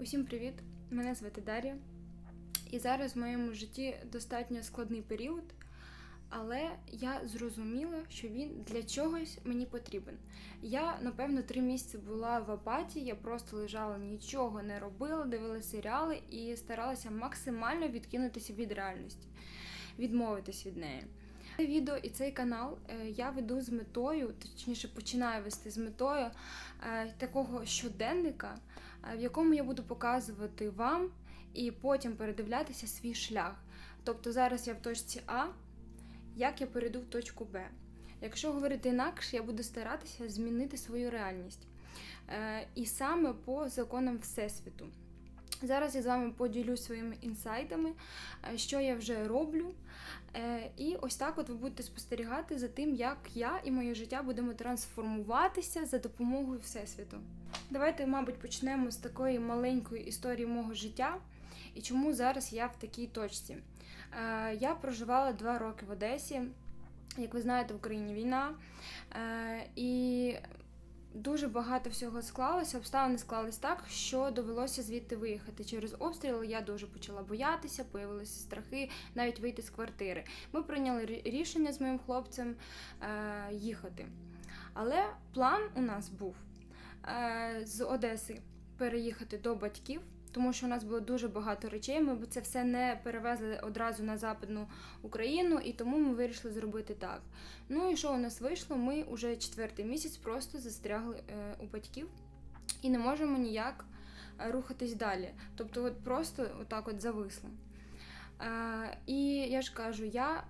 Усім привіт! Мене звати Дар'я. І зараз в моєму житті достатньо складний період, але я зрозуміла, що він для чогось мені потрібен. Я, напевно, три місяці була в апатії, я просто лежала, нічого не робила, дивилася серіали і старалася максимально відкинутися від реальності, відмовитись від неї. Це відео і цей канал е, я веду з метою, точніше починаю вести з метою е, такого щоденника, е, в якому я буду показувати вам і потім передивлятися свій шлях. Тобто зараз я в точці А, як я перейду в точку Б. Якщо говорити інакше, я буду старатися змінити свою реальність. І саме по законам Всесвіту. Зараз я з вами поділюсь своїми інсайтами, е, що я вже роблю. Е, І ось так от ви будете спостерігати за тим, як я і моє життя будемо трансформуватися за допомогою Всесвіту. Давайте, мабуть, почнемо з такої маленької історії мого життя і чому зараз я в такій точці. Е, Я проживала два роки в Одесі. Як ви знаєте, в Україні війна. І дуже багато всього склалося, обставини склались так, що довелося звідти виїхати. Через обстріли я дуже почала боятися, появилися страхи, навіть вийти з квартири. Ми прийняли рішення з моїм хлопцем е, їхати. Але план у нас був е, з Одеси переїхати до батьків. Тому що у нас було дуже багато речей, ми б це все не перевезли одразу на Западну Україну, і тому ми вирішили зробити так. Ну і що у нас вийшло? Ми вже четвертий місяць просто застрягли е, у батьків і не можемо ніяк е, рухатись далі. Тобто, от просто отак от зависли. Е, і я ж кажу, я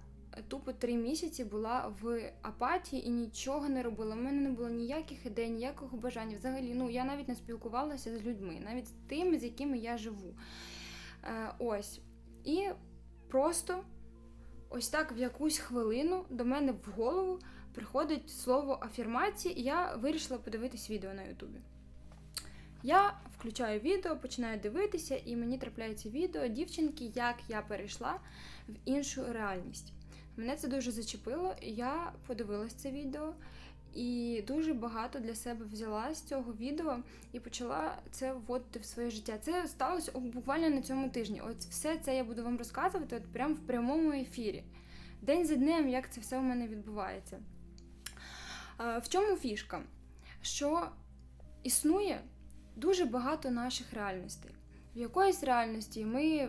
тупо три місяці була в апатії і нічого не робила. У мене не було ніяких ідей, ніякого бажання. Взагалі, ну я навіть не спілкувалася з людьми, навіть з тими, з якими я живу. Е, ось. І просто ось так в якусь хвилину до мене в голову приходить слово афірмації, і я вирішила подивитись відео на Ютубі. Я включаю відео, починаю дивитися, і мені трапляється відео дівчинки, як я перейшла в іншу реальність. Мене це дуже зачепило, я подивилась це відео і дуже багато для себе взяла з цього відео і почала це вводити в своє життя. Це сталося буквально на цьому тижні. От все це я буду вам розказувати от прямо в прямому ефірі. День за днем, як це все у мене відбувається. В чому фішка? Що існує дуже багато наших реальностей. В якоїсь реальності ми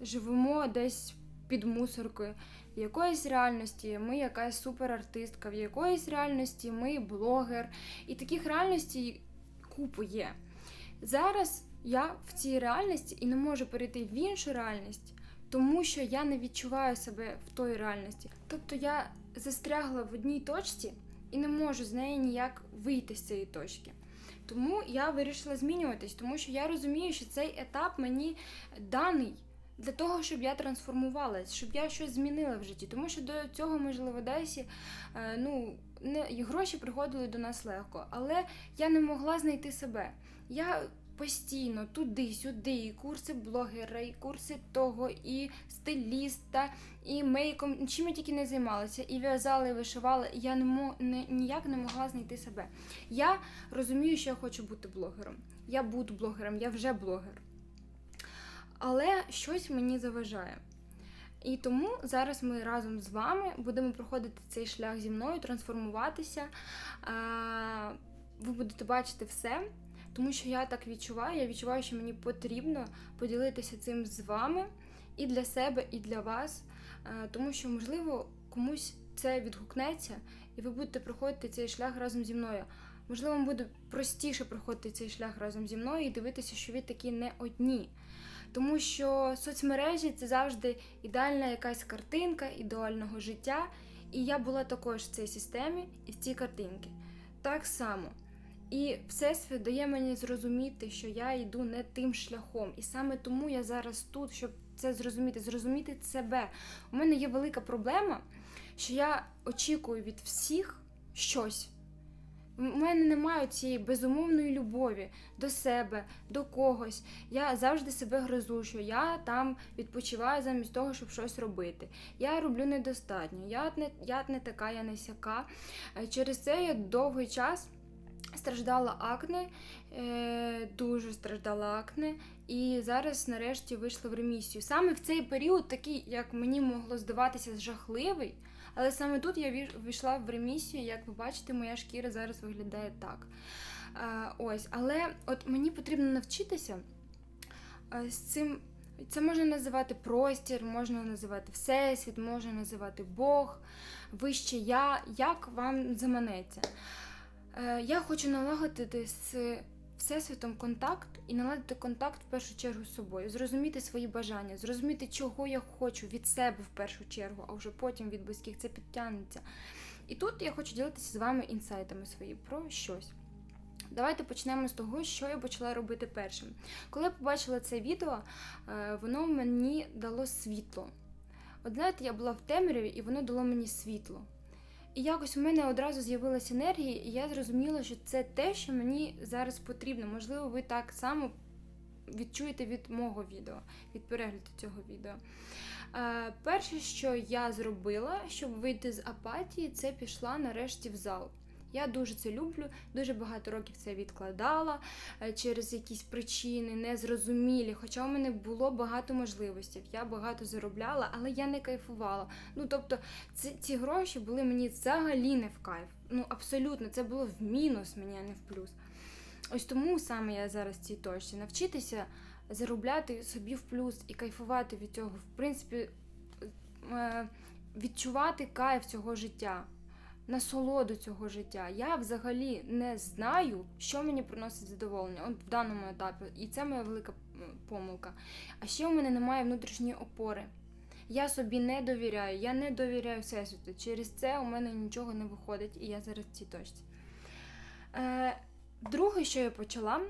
живемо десь під мусоркою, в якоїсь реальності ми якась суперартистка, в якоїсь реальності ми блогер. І таких реальностей купу є. Зараз я в цій реальності і не можу перейти в іншу реальність, тому що я не відчуваю себе в той реальності. Тобто я застрягла в одній точці і не можу з неї ніяк вийти з цієї точки. Тому я вирішила змінюватись, тому що я розумію, що цей етап мені даний для того, щоб я трансформувалась, щоб я щось змінила в житті. Тому що до цього ми жили в Одесі, е, ну не і гроші приходили до нас легко, але я не могла знайти себе. Я постійно туди-сюди, і курси блогера, і курси того, і стиліста, і мейком. Чим я тільки не займалася, і в'язала, і вишивала. Я не, мо, не ніяк не могла знайти себе. Я розумію, що я хочу бути блогером. Я буду блогером, я вже блогер. Але щось мені заважає. І тому зараз ми разом з вами будемо проходити цей шлях зі мною, трансформуватися. Ви будете бачити все, тому що я так відчуваю. Я відчуваю, що мені потрібно поділитися цим з вами і для себе, і для вас. Тому що, можливо, комусь це відгукнеться, і ви будете проходити цей шлях разом зі мною. Можливо, вам буде простіше проходити цей шлях разом зі мною і дивитися, що ви такі не одні. Тому що соцмережі це завжди ідеальна якась картинка ідеального життя. І я була також в цій системі і в цій картинці. Так само. І Всесвіт дає мені зрозуміти, що я йду не тим шляхом. І саме тому я зараз тут, щоб це зрозуміти, зрозуміти себе. У мене є велика проблема, що я очікую від всіх щось. У мене немає цієї безумовної любові до себе, до когось. Я завжди себе гризу, що я там відпочиваю замість того, щоб щось робити. Я роблю недостатньо, я не, я не така, я не сяка. Е, Через це я довгий час страждала акне, е, дуже страждала акне, і зараз нарешті вийшла в ремісію. Саме в цей період, такий, як мені могло здаватися, жахливий. Але саме тут я війшла в ремісію, як ви бачите, моя шкіра зараз виглядає так. Е, ось, але от мені потрібно навчитися е, з цим. Це можна називати простір, можна називати Всесвіт, можна називати Бог, вище я, як вам заманеться. Е, Я хочу налагодити з Всесвітом контакт і наладити контакт в першу чергу з собою, зрозуміти свої бажання, зрозуміти, чого я хочу від себе в першу чергу, а вже потім від близьких це підтягнеться. І тут я хочу ділитися з вами інсайтами свої про щось. Давайте почнемо з того, що я почала робити першим. Коли я побачила це відео, е, воно мені дало світло. От знаєте, я була в темряві, і воно дало мені світло. І якось у мене одразу з'явилася енергія, і я зрозуміла, що це те, що мені зараз потрібно. Можливо, ви так само відчуєте від мого відео, від перегляду цього відео. Е, перше, що я зробила, щоб вийти з апатії, це пішла нарешті в зал. Я дуже це люблю, дуже багато років це відкладала е, через якісь причини, незрозумілі. Хоча у мене було багато можливостей, я багато заробляла, але я не кайфувала. Ну тобто, ці, ці гроші були мені взагалі не в кайф. Ну абсолютно, це було в мінус мені, а не в плюс. Ось тому саме я зараз в цій точці навчитися заробляти собі в плюс і кайфувати від цього, в принципі, е, відчувати кайф цього життя насолоду цього життя. Я взагалі не знаю, що мені приносить задоволення от в даному етапі, і це моя велика помилка. А ще у мене немає внутрішньої опори. Я собі не довіряю, я не довіряю Всесвіту. Через це у мене нічого не виходить, і я зараз в цій точці. Е, друге, що я почала,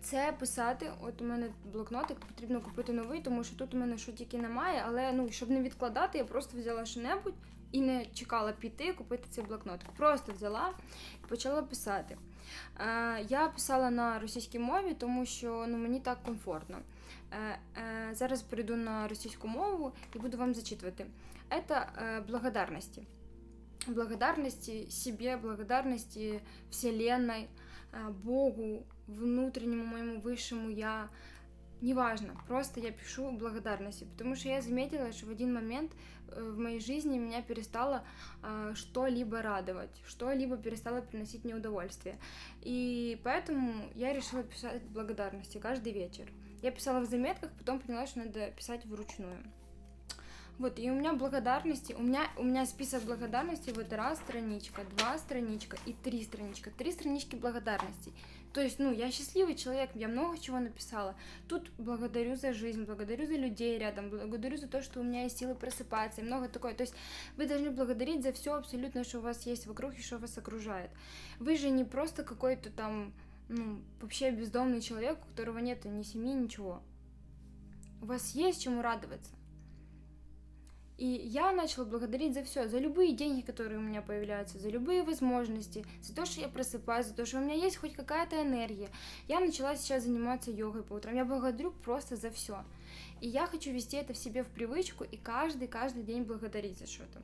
це писати. От у мене блокнотик, потрібно купити новий, тому що тут у мене що тільки немає, але ну, щоб не відкладати, я просто взяла що-небудь і не чекала піти купити цей блокнотик. Просто взяла і почала писати. Е, я писала на російській мові, тому що ну, мені так комфортно. Е, е, зараз перейду на російську мову і буду вам зачитувати. Это е, благодарности. Благодарности себе, благодарности Вселенной, э, Богу, внутреннему моему высшему я. Неважно, просто я пишу благодарности, потому что я заметила, что в один момент э, в моей жизни меня перестало э, что-либо радовать, что-либо перестало приносить мне удовольствие. И поэтому я решила писать благодарности каждый вечер. Я писала в заметках, потом поняла, что надо писать вручную. Вот, и у меня благодарности, у меня, у меня список благодарностей, вот раз страничка, два страничка и три страничка, три странички благодарностей. То есть, ну, я счастливый человек, я много чего написала. Тут благодарю за жизнь, благодарю за людей рядом, благодарю за то, что у меня есть силы просыпаться и много такое. То есть, вы должны благодарить за все абсолютно, что у вас есть вокруг и что вас окружает. Вы же не просто какой-то там, ну, вообще бездомный человек, у которого нет ни семьи, ничего. У вас есть чему радоваться. И я начала благодарить за все, за любые деньги, которые у меня появляются, за любые возможности, за то, что я просыпаюсь, за то, что у меня есть хоть какая-то энергия. Я начала сейчас заниматься йогой по утрам. Я благодарю просто за все. И я хочу вести это в себе в привычку и каждый-каждый день благодарить за что-то.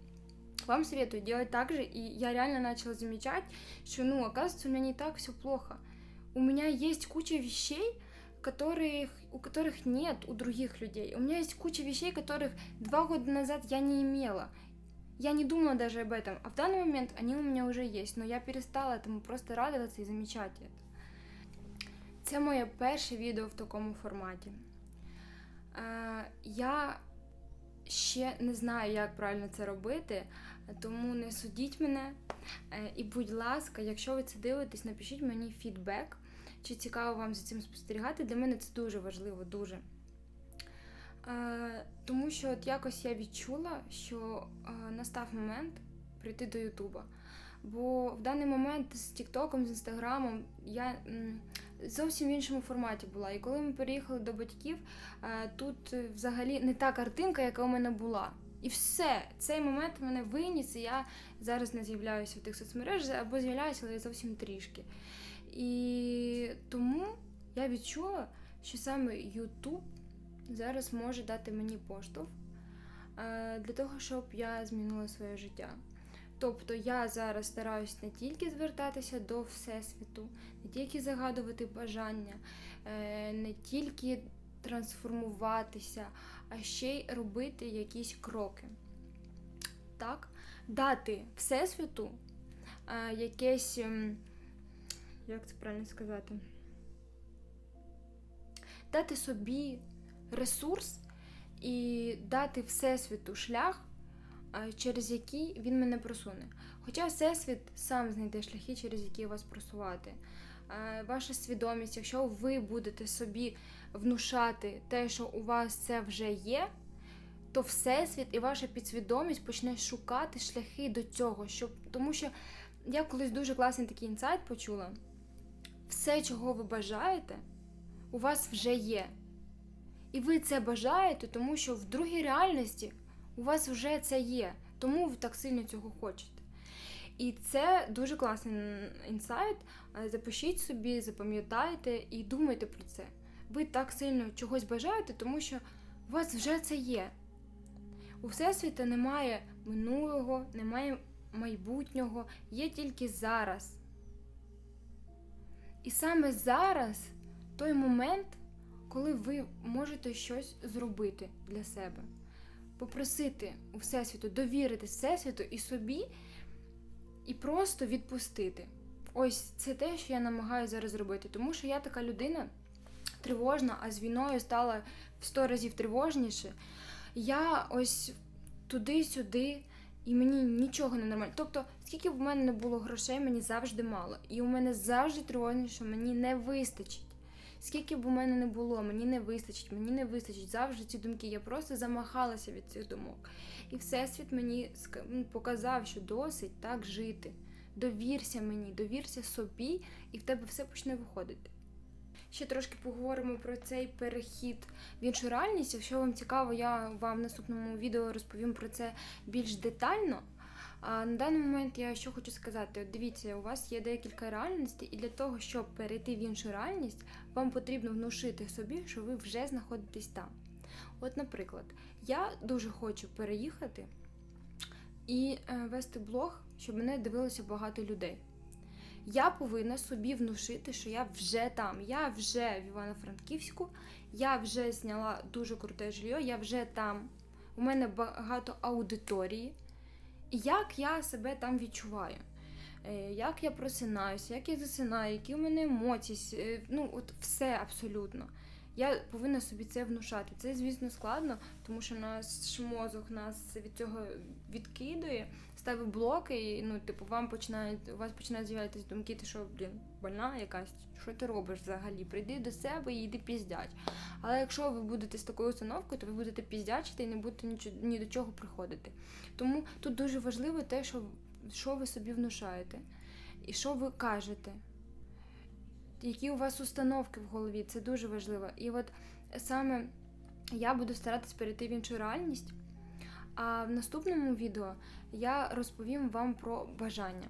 Вам советую делать так же, и я реально начала замечать, что, ну, оказывается, у меня не так все плохо. У меня есть куча вещей, которых, у которых нет у других людей. У меня есть куча вещей, которых два года назад я не имела. Я не думала даже об этом, а в данный момент они у меня уже есть, но я перестала этому просто радуватися і замічати це. Це моє перше відео в такому форматі. Е, я ще не знаю, як правильно це робити, тому не судіть мене. Е, і, будь ласка, якщо ви це дивитесь, напишіть мені фідбек чи цікаво вам за цим спостерігати. Для мене це дуже важливо, дуже. Е, тому що от якось я відчула, що е, настав момент прийти до Ютуба. Бо в даний момент з Тіктоком, з Інстаграмом я зовсім в іншому форматі була. І коли ми переїхали до батьків, е, тут взагалі не та картинка, яка у мене була. І все, цей момент мене виніс, і я зараз не з'являюся в тих соцмережах, або з'являюся, але зовсім трішки. І тому я відчула, що саме YouTube зараз може дати мені поштовх е, для того, щоб я змінила своє життя. Тобто я зараз стараюсь не тільки звертатися до Всесвіту, не тільки загадувати бажання, е, не тільки трансформуватися, а ще й робити якісь кроки. Так? Дати Всесвіту е, якесь, ем, як це правильно сказати, дати собі ресурс і дати Всесвіту шлях, через який він мене просуне. Хоча Всесвіт сам знайде шляхи, через які вас просувати. Ваша свідомість, якщо ви будете собі внушати те, що у вас це вже є, то Всесвіт і ваша підсвідомість почне шукати шляхи до цього. Щоб... Тому що я колись дуже класний такий інсайт почула. Все, чого ви бажаєте, у вас вже є. І ви це бажаєте, тому що в другій реальності у вас вже це є. Тому ви так сильно цього хочете. І це дуже класний інсайт. Е, Запишіть собі, запам'ятайте і думайте про це. Ви так сильно чогось бажаєте, тому що у вас вже це є. У Всесвіта немає минулого, немає майбутнього, є тільки зараз. І саме зараз той момент, коли ви можете щось зробити для себе, попросити у Всесвіту, довірити Всесвіту і собі, і просто відпустити. Ось це те, що я намагаюся зараз зробити, тому що я така людина тривожна, а з війною стала в сто разів тривожніше. Я ось туди-сюди, і мені нічого не нормально. Тобто, скільки б в мене не було грошей, мені завжди мало. І у мене завжди тривожніше, що мені не вистачить. Скільки б у мене не було, мені не вистачить, мені не вистачить. Завжди ці думки. Я просто замахалася від цих думок. І Всесвіт мені показав, що досить так жити. Довірся мені, довірся собі, і в тебе все почне виходити. Ще трошки поговоримо про цей перехід в іншу реальність. Якщо вам цікаво, я вам в наступному відео розповім про це більш детально. А на даний момент я що хочу сказати: От дивіться, у вас є декілька реальностей, і для того, щоб перейти в іншу реальність, вам потрібно внушити собі, що ви вже знаходитесь там. От, наприклад, я дуже хочу переїхати і е, вести блог, щоб мене дивилося багато людей. Я повинна собі внушити, що я вже там. Я вже в Івано-Франківську, я вже зняла дуже круте жилье, я вже там. У мене багато аудиторії. Як я себе там відчуваю? Е, Як я просинаюся, як я засинаю, які у мене емоції, е, ну от все абсолютно. Я повинна собі це внушати. Це, звісно, складно, тому що наш мозок нас від цього відкидує, ставить блоки, і ну, типу, вам починають, у вас починають з'являтися думки, ти що, блін, больна якась, що ти робиш взагалі? Прийди до себе і йди піздять. Але якщо ви будете з такою установкою, то ви будете піздячити і не будете нічого, ні до чого приходити. Тому тут дуже важливо те, що, що ви собі внушаєте, і що ви кажете. Які у вас установки в голові, це дуже важливо. І от саме я буду старатись перейти в іншу реальність. А в наступному відео я розповім вам про бажання,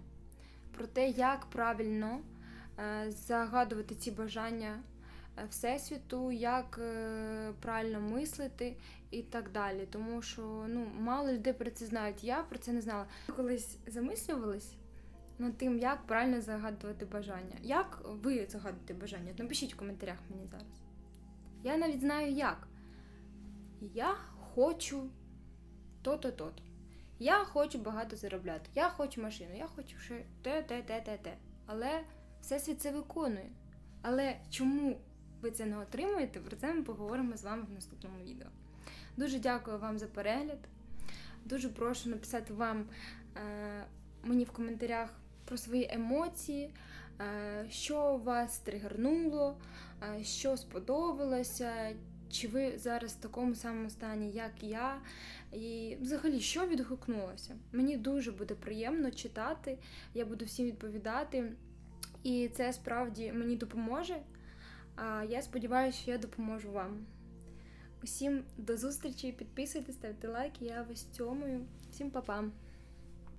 про те, як правильно е, загадувати ці бажання е, Всесвіту, як е, правильно мислити і так далі. Тому що ну, мало людей про це знають. Я про це не знала. Колись замислювались над тим, як правильно загадувати бажання. Як ви загадуєте бажання? Напишіть в коментарях мені зараз. Я навіть знаю як. Я хочу то-то, то-то. Я хочу багато заробляти. Я хочу машину, я хочу ще те, те, те, те, те. Але всесвіт це виконує. Але чому ви це не отримуєте? Про це ми поговоримо з вами в наступному відео. Дуже дякую вам за перегляд. Дуже прошу написати вам е, мені в коментарях про свої емоції, е, що вас тригернуло, е, що сподобалося, чи ви зараз в такому самому стані, як я, і взагалі, що відгукнулося. Мені дуже буде приємно читати, я буду всім відповідати, і це справді мені допоможе. Я сподіваюся, що я допоможу вам. Усім до зустрічі, підписуйтесь, ставте лайки, я вас цьомую. Всім па-па!